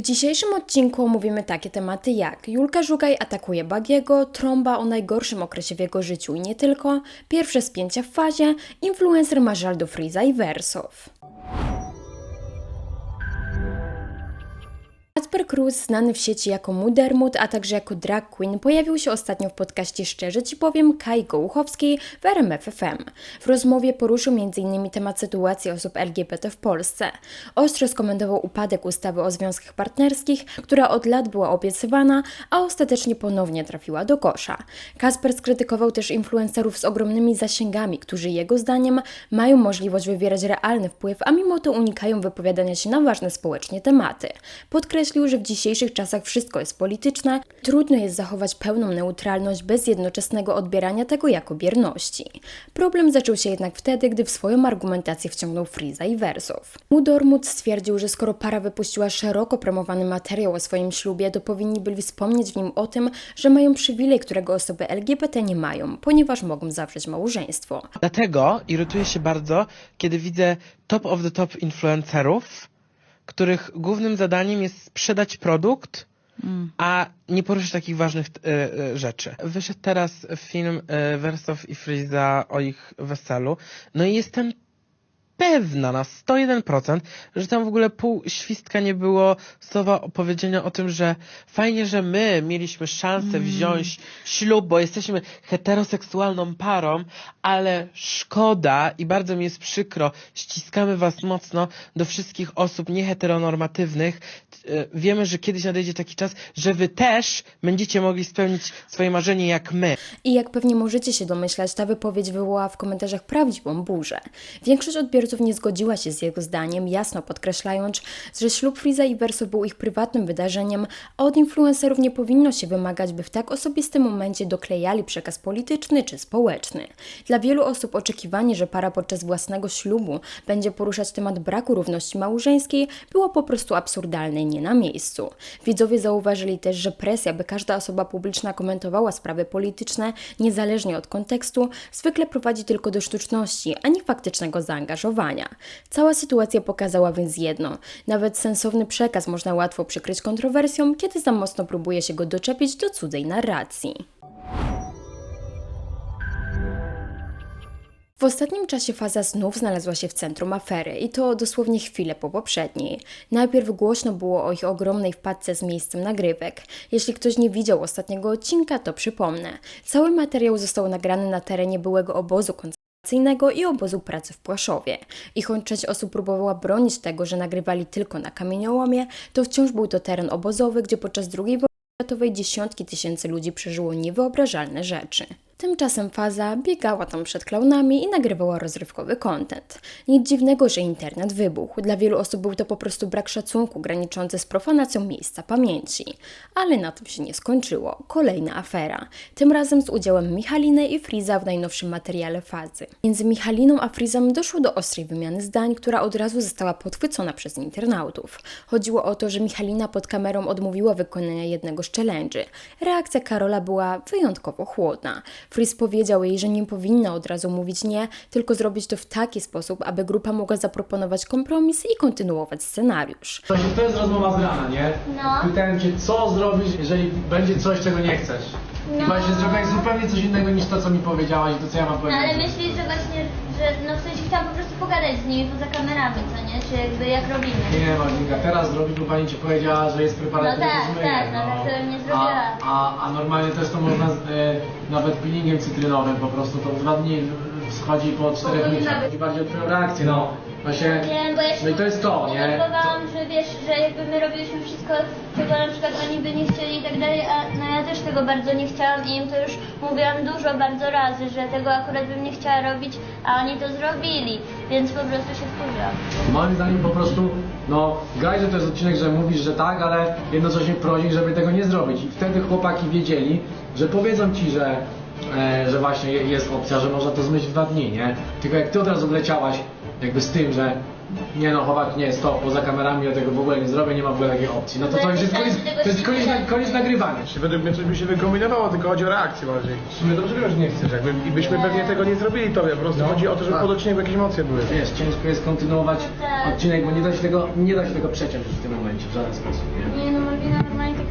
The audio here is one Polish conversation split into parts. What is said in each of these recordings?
W dzisiejszym odcinku omówimy takie tematy jak Julka Żugaj atakuje Bagiego, trąba o najgorszym okresie w jego życiu i nie tylko, pierwsze spięcia w fazie, influencer ma żal do Freeza i Wersow. Kasper Cruz, znany w sieci jako Mudermut, a także jako drag queen, pojawił się ostatnio w podcaście Szczerze Ci Powiem Kai Gołuchowskiej w RMF FM. W rozmowie poruszył m.in. temat sytuacji osób LGBT w Polsce. Ostro skomentował upadek ustawy o związkach partnerskich, która od lat była obiecywana, a ostatecznie ponownie trafiła do kosza. Kasper skrytykował też influencerów z ogromnymi zasięgami, którzy jego zdaniem mają możliwość wywierać realny wpływ, a mimo to unikają wypowiadania się na ważne społecznie tematy. Podkreślił, że w dzisiejszych czasach wszystko jest polityczne, trudno jest zachować pełną neutralność bez jednoczesnego odbierania tego jako bierności. Problem zaczął się jednak wtedy, gdy w swoją argumentację wciągnął Freeza i Wersow. Udormut stwierdził, że skoro para wypuściła szeroko promowany materiał o swoim ślubie, to powinni byli wspomnieć w nim o tym, że mają przywilej, którego osoby LGBT nie mają, ponieważ mogą zawrzeć małżeństwo. Dlatego irytuję się bardzo, kiedy widzę top of the top influencerów, których głównym zadaniem jest sprzedać produkt, a nie poruszyć takich ważnych e, e, rzeczy. Wyszedł teraz film e, Wersow i Friza o ich weselu, no i jestem pewna na 101%, że tam w ogóle pół świstka nie było słowa opowiedzenia o tym, że fajnie, że my mieliśmy szansę wziąć ślub, bo jesteśmy heteroseksualną parą, ale szkoda i bardzo mi jest przykro, ściskamy was mocno do wszystkich osób nieheteronormatywnych. E, Wiemy, że kiedyś nadejdzie taki czas, że wy też będziecie mogli spełnić swoje marzenie jak my. I jak pewnie możecie się domyślać, ta wypowiedź wywołała w komentarzach prawdziwą burzę. Większość odbiorców nie zgodziła się z jego zdaniem, jasno podkreślając, że ślub Friza i Verso był ich prywatnym wydarzeniem, a od influencerów nie powinno się wymagać, by w tak osobistym momencie doklejali przekaz polityczny czy społeczny. Dla wielu osób oczekiwanie, że para podczas własnego ślubu będzie poruszać temat braku równości małżeńskiej, było po prostu absurdalne i nie na miejscu. Widzowie zauważyli też, że presja, by każda osoba publiczna komentowała sprawy polityczne, niezależnie od kontekstu, zwykle prowadzi tylko do sztuczności, a nie faktycznego zaangażowania. Cała sytuacja pokazała więc jedno: nawet sensowny przekaz można łatwo przykryć kontrowersją, kiedy za mocno próbuje się go doczepić do cudzej narracji. W ostatnim czasie faza znów znalazła się w centrum afery i to dosłownie chwilę po poprzedniej. Najpierw głośno było o ich ogromnej wpadce z miejscem nagrywek. Jeśli ktoś nie widział ostatniego odcinka, to przypomnę. Cały materiał został nagrany na terenie byłego obozu koncentracyjnego i obozu pracy w Płaszowie. I choć część osób próbowała bronić tego, że nagrywali tylko na kamieniołomie, to wciąż był to teren obozowy, gdzie podczas II wojny światowej dziesiątki tysięcy ludzi przeżyło niewyobrażalne rzeczy. Tymczasem faza biegała tam przed klaunami i nagrywała rozrywkowy content. Nic dziwnego, że internet wybuchł. Dla wielu osób był to po prostu brak szacunku graniczący z profanacją miejsca pamięci. Ale na tym się nie skończyło. Kolejna afera. Tym razem z udziałem Michaliny i Friza w najnowszym materiale fazy. Między Michaliną a Frizem doszło do ostrej wymiany zdań, która od razu została podchwycona przez internautów. Chodziło o to, że Michalina pod kamerą odmówiła wykonania jednego z challenge'y. Reakcja Karola była wyjątkowo chłodna. Frizz powiedział jej, że nie powinna od razu mówić nie, tylko zrobić to w taki sposób, aby grupa mogła zaproponować kompromis i kontynuować scenariusz. To, jest rozmowa z rana, nie? No. Pytałem cię, co zrobić, jeżeli będzie coś, czego nie chcesz. No. właśnie zrobiłeś zupełnie coś innego niż to, co mi powiedziałaś i to, co ja mam No powiedzieć. ale myślisz, że właśnie, że no w sensie chciałam po prostu pogadać z nimi poza kamerami, co nie? Czy jakby jak robimy? Nie, Martinka, teraz zrobić, bo pani ci powiedziała, że jest preparat, No który tak, zmyje, tak, no tak to bym nie zrobiła. A, a, a normalnie też to można z, e, nawet peelingiem cytrynowym po prostu, to w dwa dni schodzi po czterech powinna miesiącach. być. Chodzi bardziej o twoją reakcję, no. Właśnie, Nie, bo ja się no i to jest to, nie? denerwowałam, że wiesz, że jakby my robiliśmy wszystko, czego na przykład oni by nie chcieli i tak dalej, a no ja też tego bardzo nie chciałam i im to już mówiłam dużo, bardzo razy, że tego akurat bym nie chciała robić, a oni to zrobili, więc po prostu się wkurzyłam. Moim zdaniem po prostu, no, graj, że to jest odcinek, że mówisz, że tak, ale jednocześnie prosi, żeby tego nie zrobić. I wtedy chłopaki wiedzieli, że powiedzą ci, że, e, że właśnie je- jest opcja, że można to zmyć w dwa dni, nie? Tylko jak ty od razu wleciałaś jakby z tym, że nie no, chłopak, nie, stop, poza kamerami ja tego w ogóle nie zrobię, nie ma w ogóle takiej opcji. No to to już jest koniec, to jest koniec, na- koniec nagrywania. Czy według mnie coś by się wykombinowało, tylko chodzi o reakcję bardziej. Sumie dobrze wiesz, że nie chcesz, jakby, i byśmy pewnie tego nie zrobili tobie, po prostu chodzi o to, żeby pod odcinku jakieś emocje były. Wiesz, ciężko jest kontynuować Tak. odcinek, bo nie da się tego, nie da się tego przeciąć w tym momencie w żaden sposób, nie?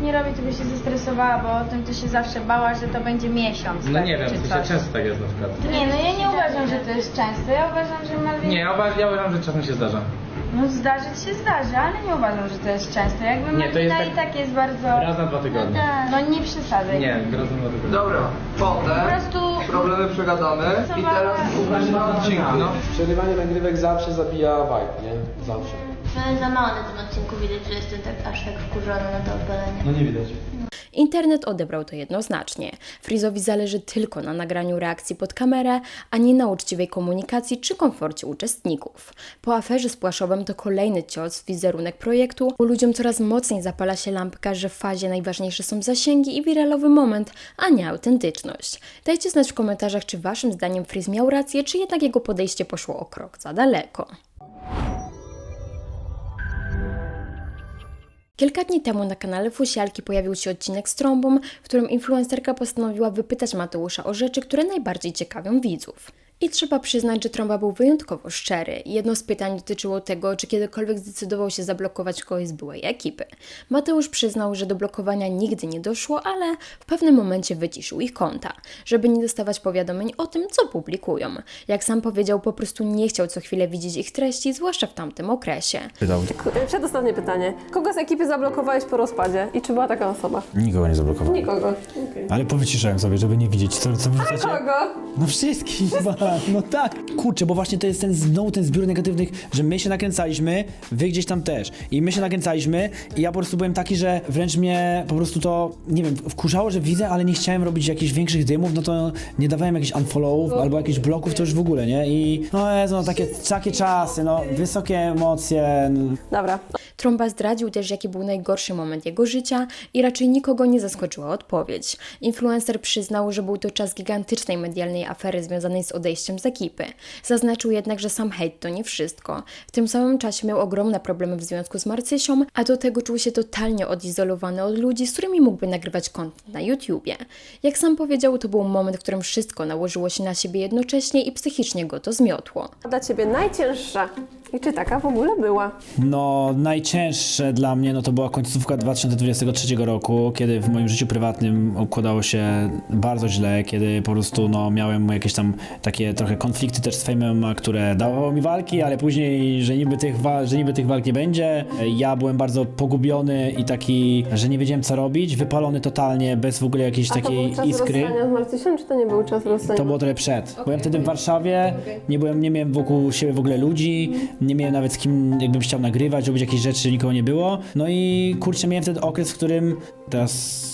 Nie robi, to by się zestresowała, bo o tym to się zawsze bała, że to będzie miesiąc. No tak, nie wiem, czy w sensie coś. często tak jest na przykład. Nie, no ja nie uważam, że to jest często. Ja uważam, że Malwin... Nie, ja uważam, ja uważam że czasem się zdarza. No zdarzyć się zdarzy, ale nie uważam, że to jest często. Jakby Nie, to jest Malwina tak- i tak jest bardzo... Raz na dwa tygodnie. No nie przesadzaj. Nie, raz na dwa tygodnie. Dobra, Po potem prostu... problemy przegadamy i teraz słuchajcie na odcinku. No. Przerywanie nagrywek zawsze zabija vibe, nie? Zawsze. No za mało na tym odcinku widać, że jestem tak, aż tak wkurzona na to opalenie. No nie widać. Internet odebrał to jednoznacznie. Frizowi zależy tylko na nagraniu reakcji pod kamerę, a nie na uczciwej komunikacji czy komforcie uczestników. Po aferze z Płaszowem to kolejny cios w wizerunek projektu, bo ludziom coraz mocniej zapala się lampka, że w fazie najważniejsze są zasięgi i wiralowy moment, a nie autentyczność. Dajcie znać w komentarzach, czy waszym zdaniem Friz miał rację, czy jednak jego podejście poszło o krok za daleko. Kilka dni temu na kanale Fusialki pojawił się odcinek z trąbą, w którym influencerka postanowiła wypytać Mateusza o rzeczy, które najbardziej ciekawią widzów. I trzeba przyznać, że Trąba był wyjątkowo szczery. Jedno z pytań dotyczyło tego, czy kiedykolwiek zdecydował się zablokować kogoś z byłej ekipy. Mateusz przyznał, że do blokowania nigdy nie doszło, ale w pewnym momencie wyciszył ich konta, żeby nie dostawać powiadomień o tym, co publikują. Jak sam powiedział, po prostu nie chciał co chwilę widzieć ich treści, zwłaszcza w tamtym okresie. Przedostatnie pytanie. Kogo z ekipy zablokowałeś po rozpadzie i czy była taka osoba? Nikogo nie zablokowałem. Nikogo. Ale powyciszałem sobie, żeby nie widzieć, co, co wrzucacie. Kogo? No wszystkich, no tak. Kurczę, bo właśnie to jest ten znowu ten zbiór negatywnych, że my się nakręcaliśmy, wy gdzieś tam też. I my się nakręcaliśmy i ja po prostu byłem taki, że wręcz mnie po prostu to, nie wiem, wkurzało, że widzę, ale nie chciałem robić jakichś większych dymów, no to nie dawałem jakichś unfollowów albo jakichś bloków, to już w ogóle, nie? I no Jezu, no takie, takie czasy, no wysokie emocje, no. Dobra. Tromba zdradził też, jaki był najgorszy moment jego życia i raczej nikogo nie zaskoczyła odpowiedź. Influencer przyznał, że był to czas gigantycznej medialnej afery związanej z odejściem z ekipy. Zaznaczył jednak, że sam hejt to nie wszystko. W tym samym czasie miał ogromne problemy w związku z Marcysią, a do tego czuł się totalnie odizolowany od ludzi, z którymi mógłby nagrywać content na YouTubie. Jak sam powiedział, to był moment, w którym wszystko nałożyło się na siebie jednocześnie i psychicznie go to zmiotło. Dla ciebie najcięższa. I czy taka w ogóle była? No, najcięższe dla mnie no to była końcówka 2023 roku, kiedy w moim życiu prywatnym układało się bardzo źle, kiedy po prostu no, miałem jakieś tam takie trochę konflikty też z Fame które dawało mi walki, ale później, że niby, tych wa- że niby tych walk nie będzie. Ja byłem bardzo pogubiony i taki, że nie wiedziałem co robić, wypalony totalnie, bez w ogóle jakiejś A to takiej był czas iskry. rozstania z Marcysią, czy to nie był czas rozstania? To było trochę przed. Byłem wtedy w Warszawie, nie, byłem, nie miałem wokół siebie w ogóle ludzi, nie miałem nawet z kim jakbym chciał nagrywać, robić jakieś rzeczy, nikogo nie było. No i kurczę, miałem wtedy okres, w którym teraz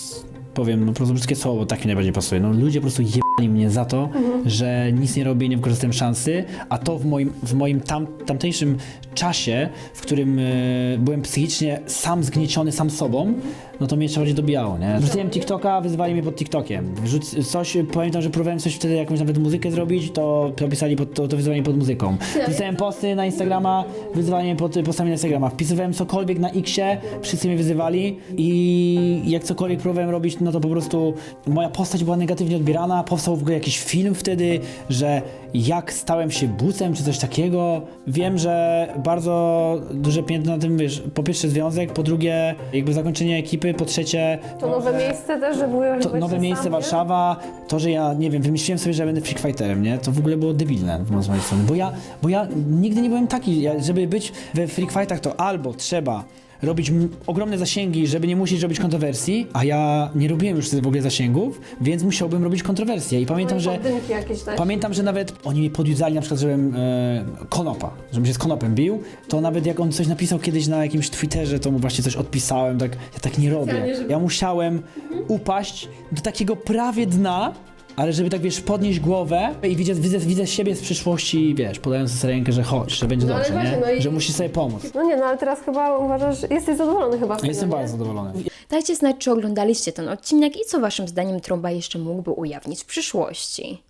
powiem, no po prostu brzydkie słowo, tak mi najbardziej pasuje. No ludzie po prostu jebali mnie za to, że nic nie robię nie wykorzystałem szansy, a to w moim, w moim tam, tamtejszym czasie, w którym e, byłem psychicznie sam zgnieciony sam sobą, no to mnie jeszcze bardziej dobijało, nie? Wrzuciłem TikToka, wyzwali mnie pod TikTokiem. Wrzuc coś, pamiętam, że próbowałem coś wtedy, jakąś nawet muzykę zrobić, to napisali pod, to, to wyzwanie pod muzyką. Wpisałem posty na Instagrama, wyzwanie pod postami na Instagrama. Wpisywałem cokolwiek na Xie, wszyscy mnie wyzywali i jak cokolwiek próbowałem robić, no to po prostu moja postać była negatywnie odbierana. Powstał w ogóle jakiś film wtedy, że jak stałem się bucem czy coś takiego. Wiem, że bardzo duże piętno na tym, wiesz, po pierwsze związek, po drugie jakby zakończenie ekipy, po trzecie To nowe miejsce też, że były to nowe miejsce, Warszawa, to, że ja, nie wiem, wymyśliłem sobie, że będę freak fighterem, nie? To w ogóle było debilne z mojej strony, bo ja, bo ja nigdy nie byłem taki, ja, żeby być we freak fightach, to albo trzeba robić ogromne zasięgi, żeby nie musieć robić kontrowersji, a ja nie robiłem już wtedy w ogóle zasięgów, więc musiałbym robić kontrowersje i pamiętam, że... Dynki jakieś też. Pamiętam, że nawet oni mnie podjudzali na przykład, żebym e, konopa, żebym się z konopem bił, to nawet jak on coś napisał kiedyś na jakimś Twitterze, to mu właśnie coś odpisałem, tak, ja tak nie robię. Ja musiałem upaść do takiego prawie dna, ale żeby tak, wiesz, podnieść głowę i widzę, widzę, widzę siebie z przyszłości, wiesz, podając sobie rękę, że chodź, że będzie No ale dobrze, właśnie, nie? no i- Że musisz sobie pomóc. No nie, no ale teraz chyba uważasz, jesteś zadowolony chyba. z Ja tego, jestem nie? bardzo zadowolony. Dajcie znać, czy oglądaliście ten odcinek i co waszym zdaniem Trąba jeszcze mógłby ujawnić w przyszłości.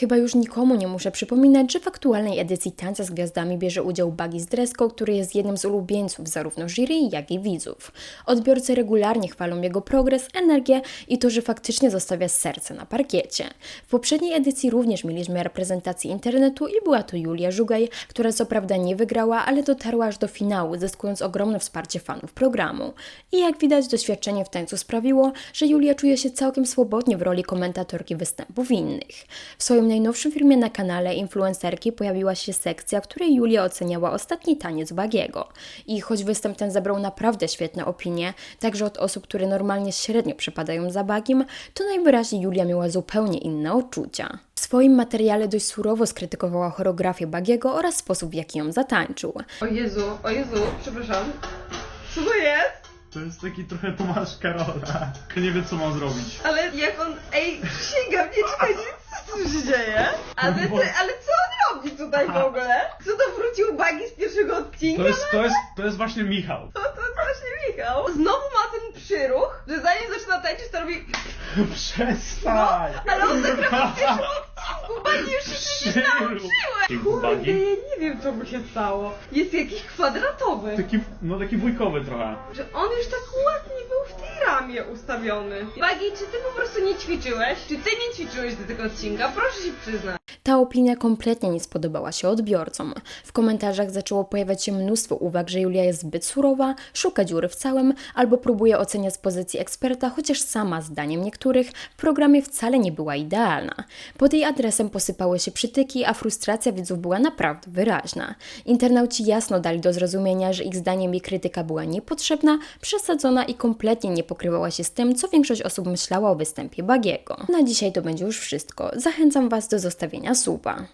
Chyba już nikomu nie muszę przypominać, że w aktualnej edycji Tańca z Gwiazdami bierze udział z Dresko, który jest jednym z ulubieńców zarówno jury, jak i widzów. Odbiorcy regularnie chwalą jego progres, energię i to, że faktycznie zostawia serce na parkiecie. W poprzedniej edycji również mieliśmy reprezentację internetu i była to Julia Żugaj, która co prawda nie wygrała, ale dotarła aż do finału, zyskując ogromne wsparcie fanów programu. I jak widać, doświadczenie w tańcu sprawiło, że Julia czuje się całkiem swobodnie w roli komentatorki występów innych. W swoim najnowszym filmie na kanale influencerki pojawiła się sekcja, w której Julia oceniała ostatni taniec Bagiego. I choć występ ten zebrał naprawdę świetne opinie, także od osób, które normalnie średnio przepadają za Bagiem, to najwyraźniej Julia miała zupełnie inne odczucia. W swoim materiale dość surowo skrytykowała choreografię Bagiego oraz sposób, w jaki ją zatańczył. O Jezu, o Jezu, przepraszam. Co to jest? To jest taki trochę Tomasz Karola. Nie wiem co mam zrobić. Ale jak on... Ej, przysięgam, nie czekaj, co tu się dzieje? Ale, ty, ale co on robi tutaj w ogóle? Co to wrócił Bagi z pierwszego odcinka? To jest, to jest, to jest właśnie Michał. To, to jest właśnie Michał. Znowu ma ten przyruch, że zanim zaczyna tańczyć, to robi... Przestań! Ale on tak robi Bagi już się nie nauczyłem. Kurde, ja nie wiem, co mu się stało. Jest jakiś kwadratowy. Taki, no taki wujkowy trochę. Że on już tak ładnie był w tej ramie ustawiony. Bagi, czy ty po prostu nie ćwiczyłeś? Czy ty nie ćwiczyłeś do tego odcinka? Proszę się przyznać. Ta opinia kompletnie nie spodobała się odbiorcom. W komentarzach zaczęło pojawiać się mnóstwo uwag, że Julia jest zbyt surowa, szuka dziury w całym, albo próbuje oceniać z pozycji eksperta, chociaż sama, zdaniem niektórych, w programie wcale nie była idealna. Pod jej adresem posypały się przytyki, a frustracja widzów była naprawdę wyraźna. Internauci jasno dali do zrozumienia, że ich zdaniem jej krytyka była niepotrzebna, przesadzona i kompletnie nie pokrywała się z tym, co większość osób myślała o występie Bagiego. Na dzisiaj to będzie już wszystko. Zachęcam Was do zostawienia 俗吧。